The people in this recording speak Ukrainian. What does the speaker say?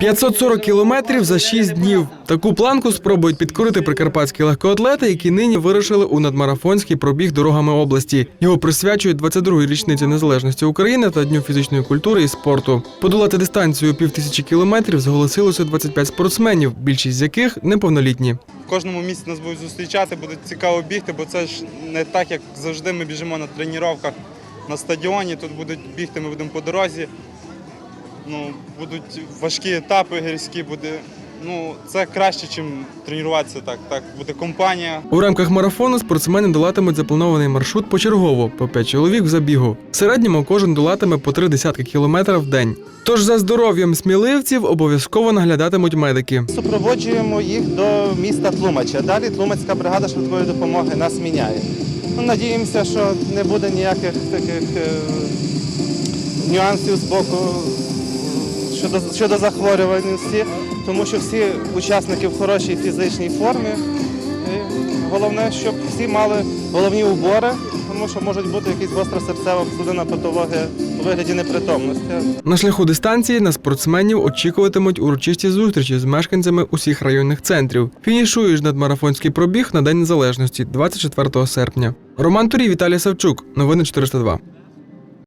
540 кілометрів за 6 днів. Таку планку спробують підкорити прикарпатські легкоатлети, які нині вирушили у надмарафонський пробіг дорогами області. Його присвячують 22-й річниці незалежності України та Дню фізичної культури і спорту. Подолати дистанцію півтисячі кілометрів зголосилося 25 спортсменів, більшість з яких неповнолітні. В кожному місці нас будуть зустрічати, буде цікаво бігти, бо це ж не так, як завжди ми біжимо на тренуваннях на стадіоні. Тут будуть бігти, ми будемо по дорозі. Ну, будуть важкі етапи гірські, буде. Ну, це краще, ніж тренуватися так. Так, буде компанія. У рамках марафону спортсмени долатимуть запланований маршрут почергово по 5 чоловік в забігу. В середньому кожен долатиме по три десятки кілометрів в день. Тож за здоров'ям сміливців обов'язково наглядатимуть медики. Супроводжуємо їх до міста Тлумача. Далі Тлумацька бригада швидкої допомоги нас міняє. Ну, надіємося, що не буде ніяких таких е, нюансів з боку щодо, щодо захворюваності, тому що всі учасники в хорошій фізичній формі. І головне, щоб всі мали головні убори, тому що можуть бути якісь гостросерцева судинна патологія у вигляді непритомності. На шляху дистанції на спортсменів очікуватимуть урочисті зустрічі з мешканцями усіх районних центрів. Фінішуєш надмарафонський пробіг на День Незалежності 24 серпня. Роман Турій, Віталій Савчук. Новини 402.